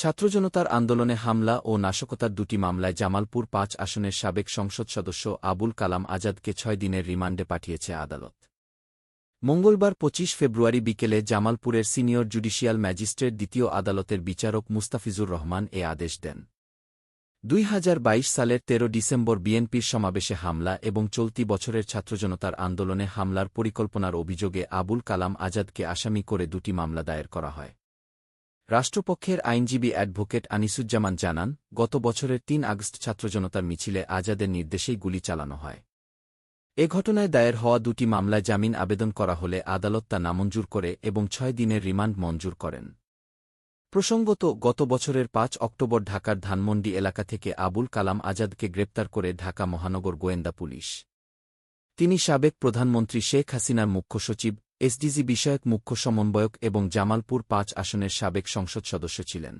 ছাত্রজনতার আন্দোলনে হামলা ও নাশকতার দুটি মামলায় জামালপুর পাঁচ আসনের সাবেক সংসদ সদস্য আবুল কালাম আজাদকে ছয় দিনের রিমান্ডে পাঠিয়েছে আদালত। মঙ্গলবার ২৫ ফেব্রুয়ারি বিকেলে জামালপুরের সিনিয়র জুডিশিয়াল ম্যাজিস্ট্রেট দ্বিতীয় আদালতের বিচারক মুস্তাফিজুর রহমান এ আদেশ দেন। দুই হাজার বাইশ সালের ১৩ ডিসেম্বর বিএনপির সমাবেশে হামলা এবং চলতি বছরের ছাত্রজনতার আন্দোলনে হামলার পরিকল্পনার অভিযোগে আবুল কালাম আজাদকে আসামি করে দুটি মামলা দায়ের করা হয়। রাষ্ট্রপক্ষের আইনজীবী অ্যাডভোকেট আনিসুজ্জামান জানান, গত বছরের তিন আগস্ট ছাত্রজনতার মিছিলে আজাদের নির্দেশেই গুলি চালানো হয়। এ ঘটনায় দায়ের হওয়া দুটি মামলায় জামিন আবেদন করা হলে আদালত তা নামঞ্জুর করে এবং ছয় দিনের রিমান্ড মঞ্জুর করেন। প্রসঙ্গত, গত বছরের পাঁচ অক্টোবর ঢাকার ধানমন্ডি এলাকা থেকে আবুল কালাম আজাদকে গ্রেপ্তার করে ঢাকা মহানগর গোয়েন্দা পুলিশ। তিনি সাবেক প্রধানমন্ত্রী শেখ হাসিনার মুখ্য সচিব এসডিজি বিষয়ক মুখ্য সমন্বয়ক এবং জামালপুর পাঁচ আসনের সাবেক সংসদ সদস্য ছিলেন।